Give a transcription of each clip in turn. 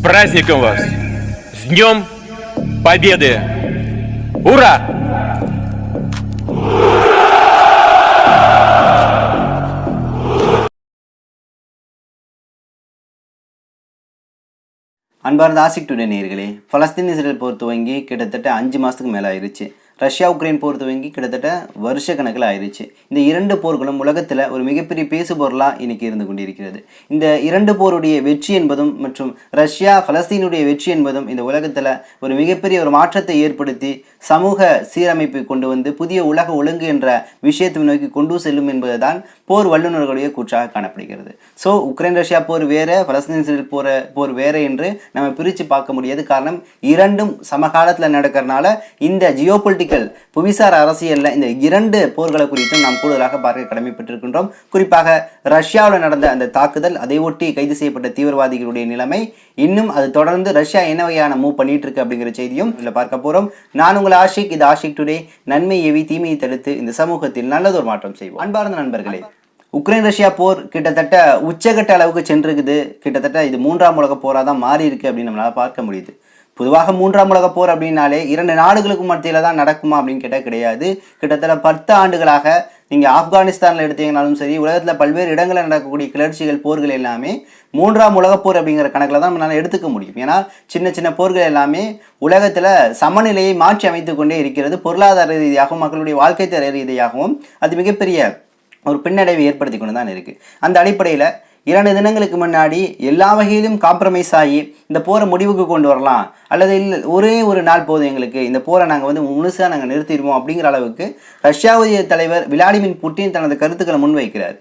праздником вас! С Днем Победы! Ура! அன்பார்ந்த ஆசிக் டுடே நேயர்களே Palestine Israel போர் துவங்கி கிட்டத்தட்ட அஞ்சு மாதத்துக்கு மேலே ஆயிருச்சு ரஷ்யா உக்ரைன் போர் துவங்கி கிட்டத்தட்ட வருஷ கணக்கில் ஆயிடுச்சு இந்த இரண்டு போர்களும் உலகத்தில் ஒரு மிகப்பெரிய பேசு பொருளாக இன்னைக்கு இருந்து கொண்டிருக்கிறது. இந்த இரண்டு போருடைய வெற்றி என்பதும் மற்றும் ரஷ்யா பலஸ்தீனுடைய வெற்றி என்பதும் இந்த உலகத்தில் ஒரு மிகப்பெரிய ஒரு மாற்றத்தை ஏற்படுத்தி சமூக சீரமைப்பை கொண்டு வந்து புதிய உலக ஒழுங்கு என்ற விஷயத்தை நோக்கி கொண்டு செல்லும் என்பதுதான் போர் வல்லுநர்களுடைய கூற்றாக காணப்படுகிறது. ஸோ உக்ரைன் ரஷ்யா போர் வேறு பலஸ்தீன் இஸ்ரேல் போற போர் வேறு என்று நம்ம பிரித்து பார்க்க முடியாது. காரணம் இரண்டும் சமகாலத்தில் நடக்கிறனால இந்த ஜியோபொலிட்டிக்கல் புவிசார் அரசியலில் இந்த இரண்டு போர்களை குறித்தும் நாம் கூடுதலாக பார்க்க கடமைப்பட்டிருக்கின்றோம். குறிப்பாக ரஷ்யாவில் நடந்த அந்த தாக்குதல் அதை ஒட்டி கைது செய்யப்பட்ட தீவிரவாதிகளுடைய நிலைமை இன்னும் அது தொடர்ந்து ரஷ்யா என்ன வகையான மூவ் பண்ணிட்டு இருக்கு அப்படிங்கிற செய்தியும் இதில் பார்க்க போறோம். நான் உங்கள் ஆஷிக் இது ஆஷிக் டுடே. நன்மை எவி தீமையை தடுத்து இந்த சமூகத்தில் நல்லதொரு மாற்றம் செய்வோம். அன்பார்ந்த நண்பர்களே உக்ரைன் ரஷ்யா போர் கிட்டத்தட்ட உச்சகட்ட அளவுக்கு சென்றிருக்குது. கிட்டத்தட்ட இது மூன்றாம் உலக போராக தான் மாறி இருக்கு அப்படின்னு நம்மளால பார்க்க முடியுது. பொதுவாக மூன்றாம் உலக போர் அப்படின்னாலே இரண்டு நாடுகளுக்கு மத்தியில் தான் நடக்குமா அப்படின்னு கேட்டால் கிடையாது. கிட்டத்தட்ட பத்து ஆண்டுகளாக நீங்கள் ஆப்கானிஸ்தானில் எடுத்தீங்கனாலும் சரி உலகத்தில் பல்வேறு இடங்களில் நடக்கக்கூடிய கிளர்ச்சிகள் போர்கள் எல்லாமே மூன்றாம் உலகப்போர் அப்படிங்கிற கணக்கில் தான் நம்மளால் எடுத்துக்க முடியும். ஏன்னா சின்ன சின்ன போர்கள் எல்லாமே உலகத்தில் சமநிலையை மாற்றி அமைத்து கொண்டே இருக்கிறது பொருளாதார ரீதியாகவும் மக்களுடைய வாழ்க்கை தர ரீதியாகவும் அது மிகப்பெரிய ஒரு பின்னடைவை ஏற்படுத்தி கொண்டு தான் இருக்குது அந்த அடிப்படையில் இரண்டு தினங்களுக்கு முன்னாடி எல்லா வகையிலும் காம்ப்ரமைஸ் ஆகி இந்த போரை முடிவுக்கு கொண்டு வரலாம். அல்லது இல்லை ஒரே ஒரு நாள் போதும் எங்களுக்கு. இந்த போரை நாங்கள் வந்து முழுசாக நாங்கள் நிறுத்திடுவோம் அப்படிங்கிற அளவுக்கு ரஷ்யாவுடைய தலைவர் விளாடிமிர் புட்டின் தனது கருத்துக்களை முன்வைக்கிறார்.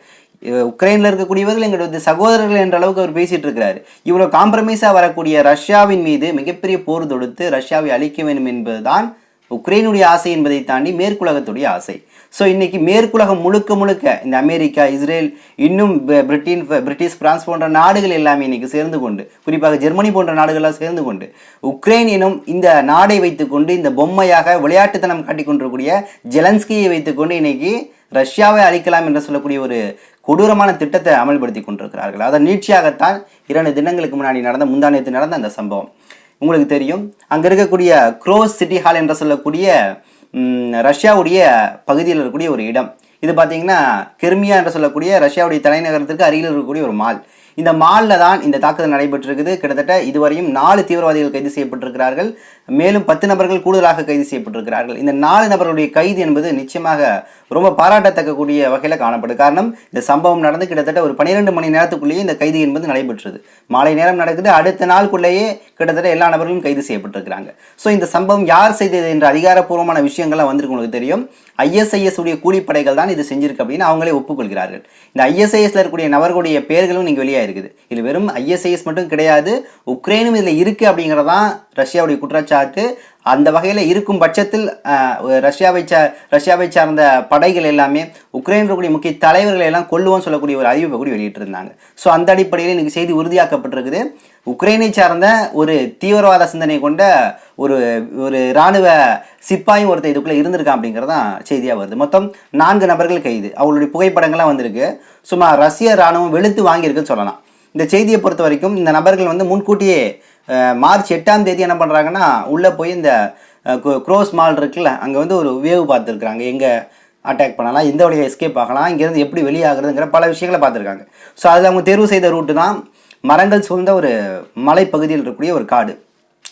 உக்ரைனில் இருக்கக்கூடியவர்கள் எங்களுடைய சகோதரர்கள் என்ற அளவுக்கு அவர் பேசிகிட்டு இருக்கிறார். இவ்வளோ காம்ப்ரமைஸாக வரக்கூடிய ரஷ்யாவின் மீது மிகப்பெரிய போர் தொடுத்து ரஷ்யாவை அழிக்க வேண்டும் என்பதுதான் உக்ரைனுடைய ஆசை என்பதை தாண்டி மேற்குலகத்துடைய ஆசை. ஸோ இன்னைக்கு மேற்குலகம் முழுக்க முழுக்க இந்த அமெரிக்கா இஸ்ரேல் இன்னும் பிரிட்டின் பிரிட்டிஷ் பிரான்ஸ் போன்ற நாடுகள் எல்லாமே இன்னைக்கு சேர்ந்து கொண்டு குறிப்பாக ஜெர்மனி போன்ற நாடுகள்லாம் சேர்ந்து கொண்டு உக்ரைன் எனும் இந்த நாடை வைத்துக்கொண்டு இந்த பொம்மையாக விளையாட்டுத்தனம் காட்டிக் ஜெலன்ஸ்கியை வைத்துக்கொண்டு இன்னைக்கு ரஷ்யாவை அழிக்கலாம் என்று சொல்லக்கூடிய ஒரு கொடூரமான திட்டத்தை அமல்படுத்தி கொண்டிருக்கிறார்கள். அதன் நீட்சியாகத்தான் இரண்டு தினங்களுக்கு முன்னாடி நடந்த முந்தானியத்தில் நடந்த அந்த சம்பவம். உங்களுக்கு தெரியும். அங்கே இருக்கக்கூடிய க்ரோஸ் சிட்டி ஹால் என்று சொல்லக்கூடிய ரஷ்யாவுடைய பகுதியில் இருக்கக்கூடிய ஒரு இடம். இது பார்த்தீங்கன்னா கெர்மியா என்று சொல்லக்கூடிய ரஷ்யாவுடைய தலைநகரத்திற்கு அருகில் இருக்கக்கூடிய ஒரு மால் இந்த மாலில் தான் இந்த தாக்குதல் நடைபெற்றிருக்குது. கிட்டத்தட்ட இதுவரையும் நாலு தீவிரவாதிகள் கைது செய்யப்பட்டிருக்கிறார்கள். மேலும் பத்து நபர்கள் கூடுதலாக கைது செய்யப்பட்டிருக்கிறார்கள். இந்த நாலு நபர்களுடைய கைது என்பது நிச்சயமாக ரொம்ப பாராட்டத்தக்கக்கூடிய வகையில் காணப்படும். காரணம் இந்த சம்பவம் நடந்து கிட்டத்தட்ட ஒரு பன்னிரெண்டு மணி நேரத்துக்குள்ளேயே இந்த கைது என்பது நடைபெற்றது. மாலை நேரம் நடக்குது. அடுத்த நாளுக்குள்ளேயே கிட்டத்தட்ட எல்லா நபர்களும் கைது செய்யப்பட்டிருக்கிறாங்க. ஸோ இந்த சம்பவம் யார் செய்தது என்ற அதிகாரப்பூர்வமான விஷயங்கள்லாம் வந்திருக்கு உங்களுக்கு தெரியும். ஐஎஸ்ஐஎஸ் உடைய கூலிப்படைகள் தான் இது செஞ்சிருக்கு அப்படின்னு அவங்களே ஒப்புக்கொள்கிறார்கள். இந்த ஐஎஸ்ஐஎஸ்ல இருக்கக்கூடிய நபர்களுடைய பெயர்களும் நீங்கள் வெளியாக இருக்குது. இது வெறும் ஐஎஸ்ஐஎஸ் மட்டும் கிடையாது. உக்ரைனும் இதில் இருக்குது அப்படிங்கிறதான் ரஷ்யாவுடைய குற்றச்சாட்டு. அந்த வகையில் இருக்கும் பட்சத்தில் ரஷ்யாவை சா ரஷ்யாவை சார்ந்த படைகள் எல்லாமே உக்ரைன் இருக்கக்கூடிய முக்கிய தலைவர்களை எல்லாம் கொள்ளுவோம் சொல்லக்கூடிய ஒரு அறிவிப்பை கூட வெளியிட்டிருந்தாங்க. ஸோ அந்த அடிப்படையில் இன்னைக்கு செய்தி உறுதியாக்கப்பட்டிருக்குது. உக்ரைனை சார்ந்த ஒரு தீவிரவாத சிந்தனை கொண்ட ஒரு ஒரு இராணுவ சிப்பாயும் ஒருத்தர் இதுக்குள்ளே இருந்திருக்கான் அப்படிங்கிறதான் செய்தியாக வருது. மொத்தம் நான்கு நபர்கள் கைது. அவங்களுடைய புகைப்படங்கள்லாம் வந்திருக்கு. சும்மா ரஷ்ய இராணுவம் வெளுத்து வாங்கியிருக்குன்னு சொல்லலாம். இந்த செய்தியை பொறுத்த வரைக்கும் இந்த நபர்கள் வந்து முன்கூட்டியே மார்ச் எட்டாம் தேதி என்ன பண்ணுறாங்கன்னா உள்ளே போய் இந்த க்ரோஸ் மால் இருக்குல்ல அங்கே வந்து ஒரு வேவ் பார்த்துருக்குறாங்க. எங்கே அட்டாக் பண்ணலாம் எந்த வழியை எஸ்கேப் ஆகலாம் இங்கேருந்து எப்படி வெளியாகிறதுங்கிற பல விஷயங்களை பார்த்துருக்காங்க. ஸோ அதில் அவங்க தேர்வு செய்த ரூட்டு தான் மரங்கள் சூழ்ந்த ஒரு மலைப்பகுதியில் இருக்கக்கூடிய ஒரு காடு.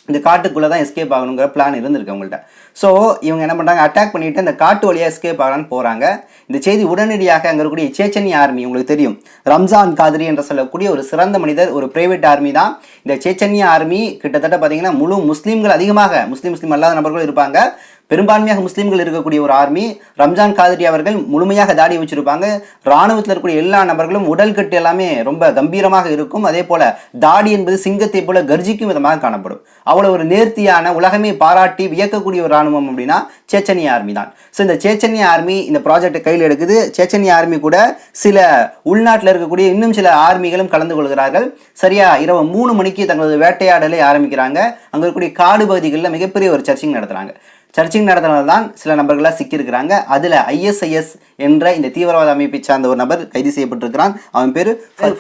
இந்த காட்டுக்குள்ளே தான் எஸ்கேப் ஆகணுங்கிற பிளான் இருந்திருக்கு அவங்கள்ட்ட. ஸோ இவங்க என்ன பண்ணுறாங்க அட்டாக் பண்ணிட்டு இந்த காட்டு வழியாக எஸ்கேப் ஆகலான்னு போகிறாங்க இந்த செய்தி உடனடியாக அங்கே இருக்கக்கூடிய சேச்சனி ஆர்மி உங்களுக்கு தெரியும். ரம்ஜான் காதிரி என்று சொல்லக்கூடிய ஒரு சிறந்த மனிதர் ஒரு பிரைவேட் ஆர்மி தான். இந்த சேச்சன்ய ஆர்மி கிட்டத்தட்ட பார்த்தீங்கன்னா முழு முஸ்லீம்கள் அதிகமாக முஸ்லீம் முஸ்லீம் அல்லாத நபர்களும் இருப்பாங்க. பெரும்பான்மையாக முஸ்லீம்கள் இருக்கக்கூடிய ஒரு ஆர்மி ரம்ஜான் காதிரி அவர்கள் முழுமையாக தாடி வச்சிருப்பாங்க. ராணுவத்தில் இருக்கக்கூடிய எல்லா நபர்களும் உடல் கட்டு எல்லாமே ரொம்ப கம்பீரமாக இருக்கும். அதே போல தாடி என்பது சிங்கத்தை போல கர்ஜிக்கும் விதமாக காணப்படும். அவ்வளவு ஒரு நேர்த்தியான உலகமே பாராட்டி வியக்கக்கூடிய ஒரு ராணுவம் அப்படின்னா சேச்சனிய ஆர்மி தான். ஸோ இந்த சேச்சனிய ஆர்மி இந்த ப்ராஜெக்டை கையில் எடுக்குது. சேச்சனிய ஆர்மி கூட சில உள்நாட்டில் இருக்கக்கூடிய இன்னும் சில ஆர்மிகளும் கலந்து கொள்கிறார்கள். சரியா இரவு மூணு மணிக்கு தங்களது வேட்டையாடலை ஆரம்பிக்கிறாங்க. அங்கே இருக்கக்கூடிய காடு பகுதிகளில் மிகப்பெரிய ஒரு சர்ச்சிங் நடத்துகிறாங்க சர்ச்சிங் நடத்தினது தான் சில நபர்களாக சிக்கியிருக்கிறாங்க. அதில் ஐஎஸ்ஐஎஸ் என்ற இந்த தீவிரவாத அமைப்பை சார்ந்த ஒரு நபர் கைது செய்யப்பட்டிருக்கிறான். அவன் பேர்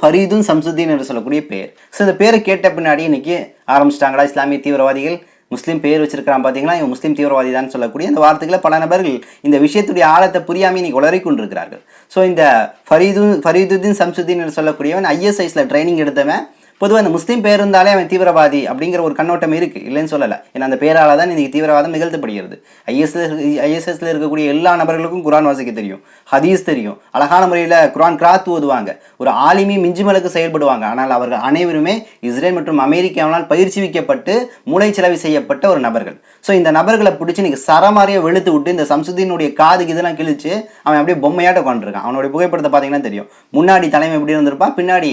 ஃபரீதுன் சம்சுத்தீன் என்று சொல்லக்கூடிய பேர் ஸோ இந்த பேரை கேட்ட பின்னாடி இன்னைக்கு ஆரம்பிச்சிட்டாங்களா இஸ்லாமிய தீவிரவாதிகள்? முஸ்லீம் பேர் வச்சிருக்கிறான் பார்த்தீங்களா இவன் முஸ்லீம் தீவிரவாதி தான் சொல்லக்கூடிய இந்த வார்த்தைகளை பல நபர்கள் இந்த விஷயத்துடைய ஆழத்தை புரியாமல் இன்னைக்கு உளறி கொண்டிருக்கிறார்கள். ஸோ இந்த ஃபரீது ஃபரீதுதீன் சம்சுதீன் என்று சொல்லக்கூடியவன் ஐஎஸ்ஐஸில் ட்ரைனிங் எடுத்தவன். பொதுவாக இந்த முஸ்லீம் பேர் இருந்தாலே அவன் தீவிரவாதி அப்படிங்கிற ஒரு கண்ணோட்டம் இருக்குது இல்லைன்னு சொல்லலை. ஏன்னா அந்த பேரால் தான் இன்னைக்கு தீவிரவாதம் நிகழ்த்தப்படுகிறது. ஐஎஸ்எஸ் ஐஎஸ்எஸ்ல இருக்கக்கூடிய எல்லா நபர்களுக்கும் குரான் வாசிக்க தெரியும் ஹதீஸ் தெரியும். அழகான முறையில் குரான் கிராத் ஓதுவாங்க. ஒரு ஆலிமி மிஞ்சுமலுக்கு செயல்படுவாங்க. ஆனால் அவர்கள் அனைவருமே இஸ்ரேல் மற்றும் அமெரிக்காவினால் பயிற்சிவிக்கப்பட்டு மூளைச்சலவை செய்யப்பட்ட ஒரு நபர்கள். ஸோ இந்த நபர்களை பிடிச்சி இன்னைக்கு சரமாரியாக வெளுத்து விட்டு இந்த சம்சுதீனுடைய காதுக்கு இதெல்லாம் கிழிச்சு அவன் அப்படியே பொம்மையாட்ட உட்காந்துருக்கான் அவனுடைய புகைப்படத்தை பார்த்தீங்கன்னா தெரியும். முன்னாடி தலைமை எப்படி இருந்திருப்பான்? பின்னாடி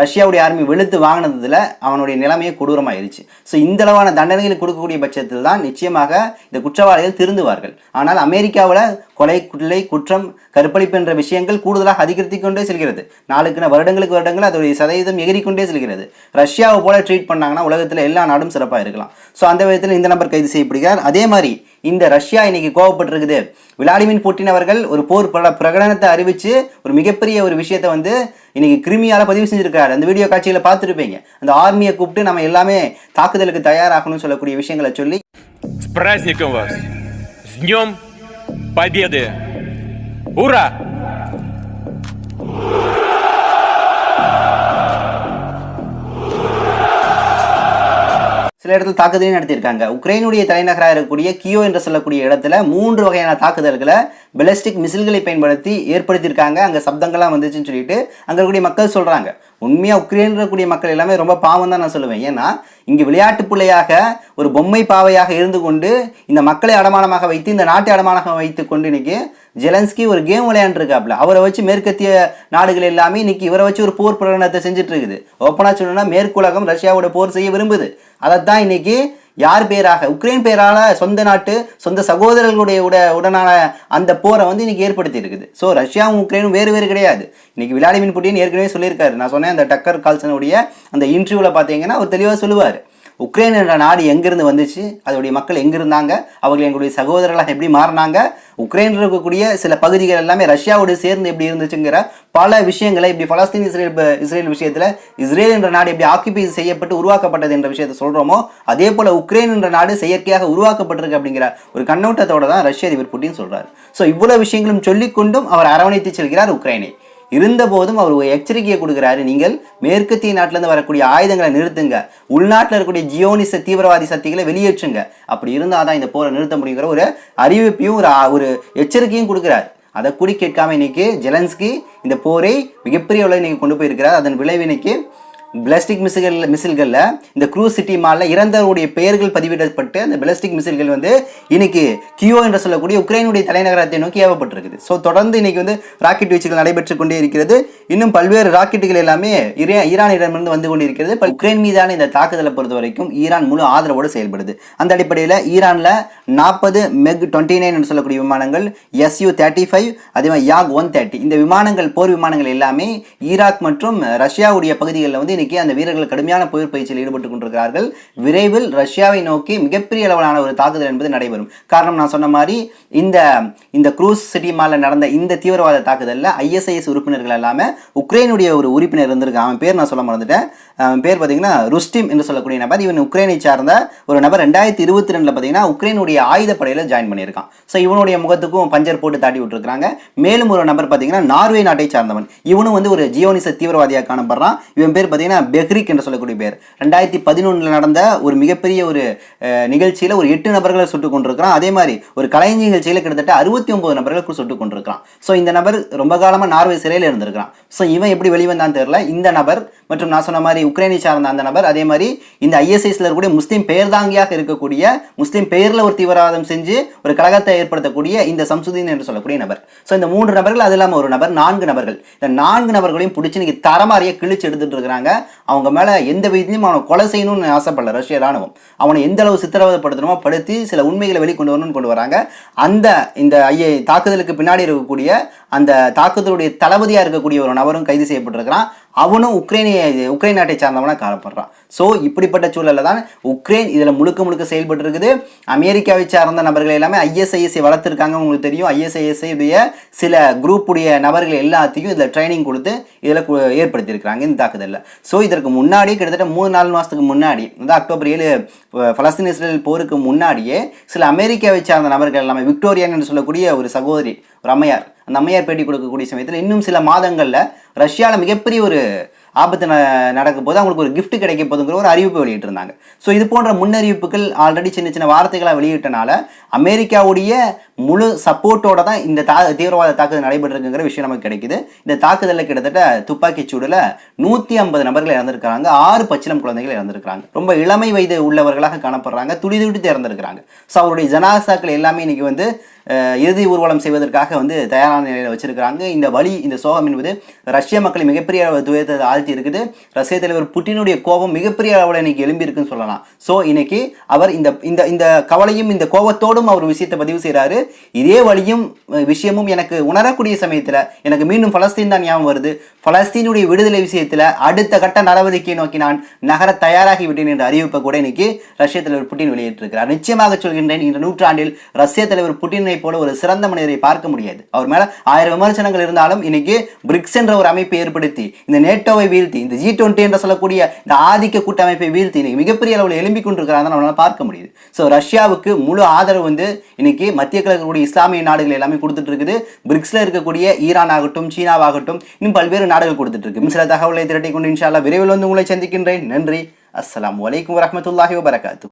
ரஷ்யாவுடைய ஆர்மி வெளுத்து வாங்கினதுல அவனுடைய நிலைமையே கொடூரமாயிருச்சு. ஸோ இந்த அளவான தண்டனைகள் கொடுக்கக்கூடிய பட்சத்தில் தான் நிச்சயமாக இந்த குற்றவாளிகள் திருந்துவார்கள். ஆனால் அமெரிக்காவில் கொலை கொள்ளை குற்றம் கற்பழிப்பு என்ற விஷயங்கள் கூடுதலாக அதிகரித்து கொண்டே செல்கிறது. நாளுக்கு வருடங்களுக்கு வருடங்கள் அதோடைய சதவீதம் எகிரிக்கொண்டே செல்கிறது. ரஷ்யாவை போல ட்ரீட் பண்ணாங்கன்னா உலகத்தில் எல்லா நாடும் சிறப்பாக இருக்கலாம். ஸோ அந்த விதத்தில் இந்த நபர் கைது செய்யப்படுகிறார். அதே மாதிரி இந்த ரஷ்யா இன்னைக்கு கோவப்பட்டிருக்குது விளாடிமிர் புட்டின் அவர்கள் ஒரு போர் பிர- பிரகடனத்தை அறிவிச்சு ஒரு மிகப்பெரிய ஒரு விஷயத்தை வந்து இன்னைக்கு கிருமியால பதிவு செஞ்சிருக்காரு அந்த வீடியோ காட்சிகளை பார்த்துருப்பீங்க அந்த ஆர்மியை கூப்பிட்டு நம்ம எல்லாமே தாக்குதலுக்கு தயாராகணும்னு சொல்லக்கூடிய விஷயங்களை சொல்லி С праздником вас! С Днем Победы! Ура! சில இடத்துல தாக்குதலையும் நடத்தியிருக்காங்க. உக்ரைனுடைய தலைநகராக இருக்கக்கூடிய கியோ என்று சொல்லக்கூடிய இடத்துல மூன்று வகையான தாக்குதல்களை பெலஸ்டிக் மிசில்களை பயன்படுத்தி ஏற்படுத்தியிருக்காங்க. அங்கே சப்தங்கள்லாம் வந்துச்சுன்னு சொல்லிட்டு அங்கே இருக்கக்கூடிய மக்கள் சொல்கிறாங்க உண்மையாக உக்ரைன் இருக்கக்கூடிய மக்கள் எல்லாமே ரொம்ப பாவம் தான் நான் சொல்லுவேன். ஏன்னா இங்கே விளையாட்டு பிள்ளையாக ஒரு பொம்மை பாவையாக இருந்து கொண்டு இந்த மக்களை அடமானமாக வைத்து இந்த நாட்டை அடமானமாக வைத்து கொண்டு இன்னைக்கு ஜெலன்ஸ்கி ஒரு கேம் விளையாண்டுருக்காப்ல அவரை வச்சு மேற்கத்திய நாடுகள் எல்லாமே இன்னைக்கு இவரை வச்சு ஒரு போர் பிரகடனத்தை செஞ்சுட்டு இருக்குது ஓப்பனாக சொல்லணும்னா மேற்குலகம் ரஷ்யாவோட போர் செய்ய விரும்புது. அதைத்தான் இன்னைக்கு யார் பேராக? உக்ரைன் பேரால சொந்த நாட்டு சொந்த சகோதரர்களுடைய உட உடனான அந்த போரை வந்து இன்னைக்கு ஏற்படுத்தி இருக்குது ஸோ ரஷ்யாவும் உக்ரைனும் வேறு வேறு கிடையாது. இன்னைக்கு விளாடிமின் புட்டின் ஏற்கனவே சொல்லியிருக்காரு. நான் சொன்னேன் அந்த டக்கர் கால்சனுடைய அந்த இன்டர்வியூவில் பார்த்தீங்கன்னா அவர் தெளிவாக சொல்லுவார். உக்ரைன் என்ற நாடு எங்கிருந்து வந்துச்சு? அதோடைய மக்கள் எங்கே இருந்தாங்க அவர்கள் எங்களுடைய சகோதரர்களாக எப்படி மாறினாங்க? உக்ரைனில் இருக்கக்கூடிய சில பகுதிகள் எல்லாமே ரஷ்யாவோடு சேர்ந்து எப்படி இருந்துச்சுங்கிற பல விஷயங்களை இப்படி பலஸ்தீன் இஸ்ரேல் இஸ்ரேல் விஷயத்தில் இஸ்ரேல் என்ற நாடு எப்படி ஆக்கிபை செய்யப்பட்டு உருவாக்கப்பட்டது என்ற விஷயத்தை சொல்கிறோமோ அதே போல் உக்ரைன் என்ற நாடு செயற்கையாக உருவாக்கப்பட்டிருக்கு அப்படிங்கிற ஒரு கண்ணோட்டத்தோட தான் ரஷ்ய அதிபர் புட்டின் சொல்கிறார் ஸோ இவ்வளோ விஷயங்களும் சொல்லிக்கொண்டும் அவர் அரவணைத்து செல்கிறார் உக்ரைனை. இருந்தபோதும் அவர் ஒரு எச்சரிக்கையை கொடுக்குறாரு. நீங்கள் மேற்கத்திய நாட்டிலேருந்து வரக்கூடிய ஆயுதங்களை நிறுத்துங்க. உள்நாட்டில் இருக்கக்கூடிய ஜியோனிச தீவிரவாதி சக்திகளை வெளியேற்றுங்க. அப்படி இருந்தால் தான் இந்த போரை நிறுத்த முடியுங்கிற ஒரு அறிவிப்பையும் ஒரு ஒரு எச்சரிக்கையும் கொடுக்குறாரு. அதை கூடி கேட்காம இன்னைக்கு ஜெலன்ஸ்கி இந்த போரை மிகப்பெரிய அளவில் இன்னைக்கு கொண்டு போயிருக்கிறார். அதன் விளைவு இன்னைக்கு பிளாஸ்டிக் மிசில்கள் மிசில்களில் இந்த க்ரூஸ் சிட்டி மாலில் இறந்தவருடைய பெயர்கள் பதிவிடப்பட்டு அந்த பிளாஸ்டிக் மிசில்கள் வந்து இன்னைக்கு கியோ என்று சொல்லக்கூடிய உக்ரைனுடைய தலைநகரத்தை நோக்கி ஏவப்பட்டிருக்குது. ஸோ தொடர்ந்து இன்னைக்கு வந்து ராக்கெட் வீச்சுகள் நடைபெற்று கொண்டே இருக்கிறது. இன்னும் பல்வேறு ராக்கெட்டுகள் எல்லாமே ஈரானிடமிருந்து வந்து கொண்டிருக்கிறது. இருக்கிறது உக்ரைன் மீதான இந்த தாக்குதலை பொறுத்த வரைக்கும் ஈரான் முழு ஆதரவோடு செயல்படுது. அந்த அடிப்படையில் ஈரானில் நாற்பது மெக் டுவெண்ட்டி நைன் என்று சொல்லக்கூடிய விமானங்கள் எஸ்யூ தேர்ட்டி ஃபைவ் அதே மாதிரி யாக் ஒன் தேர்ட்டி இந்த விமானங்கள் போர் விமானங்கள் எல்லாமே ஈராக் மற்றும் ரஷ்யாவுடைய பகுதிகளில் வந்து இன்னைக்கு அந்த வீரர்கள் கடுமையான போர் பயிற்சியில் ஈடுபட்டு கொண்டிருக்கிறார்கள். விரைவில் ரஷ்யாவை நோக்கி மிகப்பெரிய அளவிலான ஒரு தாக்குதல் என்பது நடைபெறும். காரணம் நான் சொன்ன மாதிரி இந்த இந்த குரூஸ் சிட்டி மாலில் நடந்த இந்த தீவிரவாத தாக்குதலில் ஐஎஸ்ஐஎஸ் உறுப்பினர்கள் எல்லாமே உக்ரைனுடைய ஒரு உறுப்பினர் இருந்திருக்கு அவன் பேர் நான் சொல்ல மறந்துட்டேன். அவன் பேர் பார்த்தீங்கன்னா ருஸ்டிம் என்று சொல்லக்கூடிய நபர். இவன் உக்ரைனை சார்ந்த ஒரு நபர். ரெண்டாயிரத்தி இருபத்தி ரெண்டில் பார்த்தீங்கன்னா உக்ரைனுடைய ஆயுதப்படையில் ஜாயின் பண்ணியிருக்கான். ஸோ இவனுடைய முகத்துக்கும் பஞ்சர் போட்டு தாட்டி விட்டுருக்காங்க மேலும் ஒரு நபர் பார்த்தீங்கன்னா நார்வே நாட்டை சார்ந்தவன். இவனும் வந்து ஒரு ஜியோனிச தீவிரவாதியாக காணப்படுறான். இவன் பேர் பார்த்தீங்கன்னா பெஹ்ரிக் என்று சொல்லக்கூடிய பேர் ரெண்டாயிரத்தி பதினொன்றில் நடந்த ஒரு மிகப்பெரிய ஒரு நிகழ்ச்சியில் ஒரு எட்டு நபர்களை சுட்டுக் கொண்டிருக்கிறான் அதே மாதிரி ஒரு கலை நிகழ்ச்சியில் கிட்டத்தட்ட அறுபத்தி ஒன்பது நபர்களுக்கு சுட்டுக் கொண்டிருக்கிறான் ஸோ இந்த நபர் ரொம்ப காலமாக நார்வே சிறையில் இருந்திருக்கிறான். ஸோ இவன் எப்படி வெளிவந்தான்னு தெரியல. இந்த நபர் மற்றும் நான் சொன்ன மாதிரி உக்ரைனை சார்ந்த அந்த நபர் அதே மாதிரி இந்த ஐஎஸ்ஐஸில் இருக்கக்கூடிய முஸ்லீம் பெயர்தாங்கியாக இருக்கக்கூடிய முஸ்லீம் பெயரில் ஒரு தீவிரவாதம் செஞ்சு ஒரு கழகத்தை ஏற்படுத்தக்கூடிய இந்த சம்சுதீன் என்று சொல்லக்கூடிய நபர். ஸோ இந்த மூன்று நபர்கள் அது இல்லாமல் ஒரு நபர் நான்கு நபர்கள். இந்த நான்கு நபர்களையும் பிடிச்சி நீங்கள் தரமாறிய கிழிச்சு எடுத்துட்டு இருக்கிறாங்க. அவங்க மேலே எந்த விதத்திலையும் அவனை கொலை செய்யணும்னு ஆசைப்படல. ரஷ்ய ராணுவம் அவனை எந்த அளவு சித்திரவதப்படுத்தணுமோ படுத்தி சில உண்மைகளை வெளிக்கொண்டு வரணும்னு கொண்டு வராங்க. அந்த இந்த ஐய தாக்குதலுக்கு பின்னாடி இருக்கக்கூடிய அந்த தாக்குதலுடைய தளபதியாக இருக்கக்கூடிய ஒரு நபரும் கைது செய்யப்பட்டிருக்கிறான். அவனும் உக்ரைனிய உக்ரைன் நாட்டை சார்ந்தவனாக காணப்படுறான். ஸோ இப்படிப்பட்ட சூழலில் தான் உக்ரைன் இதில் முழுக்க முழுக்க செயல்பட்டு இருக்குது அமெரிக்காவை சார்ந்த நபர்கள் எல்லாமே ஐஎஸ்ஐஎஸ்ஐ வளர்த்துருக்காங்க உங்களுக்கு தெரியும். ஐஎஸ்ஐஎஸ்ஐ உடைய சில குரூப்புடைய நபர்கள் எல்லாத்தையும் இதில் ட்ரைனிங் கொடுத்து இதில் ஏற்படுத்தியிருக்கிறாங்க இந்த தாக்குதலில். ஸோ இதற்கு முன்னாடி கிட்டத்தட்ட மூணு நாலு மாதத்துக்கு முன்னாடி அதாவது அக்டோபர் ஏழு அஹ், பலஸ்தீன் இஸ்ரேல் போருக்கு முன்னாடியே சில அமெரிக்காவை சார்ந்த நபர்கள் எல்லாமே விக்டோரியான்னு சொல்லக்கூடிய ஒரு சகோதரி ஒரு அம்மையார் அந்த அம்மையார் பேட்டி கொடுக்கக்கூடிய சமயத்தில் இன்னும் சில மாதங்களில் ரஷ்யாவில் மிகப்பெரிய ஒரு ஆபத்து ந நடக்க போது அவங்களுக்கு ஒரு கிஃப்ட் கிடைக்க போதுங்கிற ஒரு அறிவிப்பு வெளியிட்டிருந்தாங்க. ஸோ இது போன்ற முன்னறிவிப்புகள் ஆல்ரெடி சின்ன சின்ன வார்த்தைகளை வெளியிட்டனால அமெரிக்காவுடைய முழு சப்போர்ட்டோட தான் இந்த தா தீவிரவாத தாக்குதல் நடைபெற்றிருக்குங்கிற விஷயம் நமக்கு கிடைக்குது. இந்த தாக்குதலில் கிட்டத்தட்ட துப்பாக்கிச் சூடில் நூற்றி ஐம்பது நபர்கள் இறந்துருக்கிறாங்க. ஆறு பச்சிலம் குழந்தைகள் இறந்திருக்காங்க ரொம்ப இளமை வயது உள்ளவர்களாக காணப்படுறாங்க. துடி துடித்து இறந்திருக்கிறாங்க ஸோ அவருடைய ஜனாசாக்கள் எல்லாமே இன்னைக்கு வந்து இறுதி ஊர்வலம் செய்வதற்காக வந்து தயாரான நிலையில் வச்சிருக்கிறாங்க. இந்த வழி இந்த சோகம் என்பது ரஷ்ய மக்களை மிகப்பெரிய அளவு துயரத்தை ஆழ்த்தி இருக்குது. ரஷ்ய தலைவர் புட்டினுடைய கோபம் மிகப்பெரிய அளவில் இன்னைக்கு எழும்பியிருக்குன்னு சொல்லலாம். ஸோ இன்னைக்கு அவர் இந்த இந்த இந்த கவலையும் இந்த கோபத்தோடும் அவர் விஷயத்தை பதிவு செய்கிறாரு இதே வழியும் விஷயமும் எனக்கு உணரக்கூடிய சமயத்தில் எனக்கு மீண்டும் பலஸ்தீன் தான் ஞாபகம் வருது. பலஸ்தீனுடைய விடுதலை விஷயத்தில் அடுத்த கட்ட நடவடிக்கையை நோக்கி நான் நகர தயாராகி விட்டேன் என்ற அறிவிப்பை கூட இன்னைக்கு ரஷ்ய தலைவர் புட்டின் வெளியிட்டிருக்கிறார். நிச்சயமாக சொல்கின்றேன் இந்த நூற்றாண்டில் ரஷ்ய தலைவர் புட்டினை போல ஒரு சிறந்த மனிதரை பார்க்க முடியாது. அவர் மேல ஆயிரம் விமர்சனங்கள் இருந்தாலும் இன்னைக்கு பிரிக்ஸ் என்ற ஒரு அமைப்பை ஏற்படுத்தி இந்த நேட்டோவை வீழ்த்தி இந்த ஜி டுவெண்ட்டி என்று சொல்லக்கூடிய இந்த ஆதிக்க கூட்டமைப்பை வீழ்த்தி இன்னைக்கு மிகப்பெரிய அளவில் எழும்பிக் கொண்டிருக்கிறாங்க நம்மளால் பார்க்க முடியுது. ஸோ ரஷ்யாவுக்கு முழு ஆதரவு வந்து இன்னைக்கு மத்திய இருக்கக்கூடிய இஸ்லாமிய நாடுகள் எல்லாமே கொடுத்துட்டு இருக்குது பிரிக்ஸ்ல இருக்கக்கூடிய ஈரான் ஆகட்டும் சீனாவாகட்டும் இன்னும் பல்வேறு நாடுகள் கொடுத்துட்டு இருக்கு சில தகவலை திரட்டி கொண்டு இன்ஷா விரைவில் வந்து உங்களை சந்திக்கின்றேன். நன்றி. அஸ்லாம் வலைக்கம் வரமத்துல்லாஹி வபரகாத்து.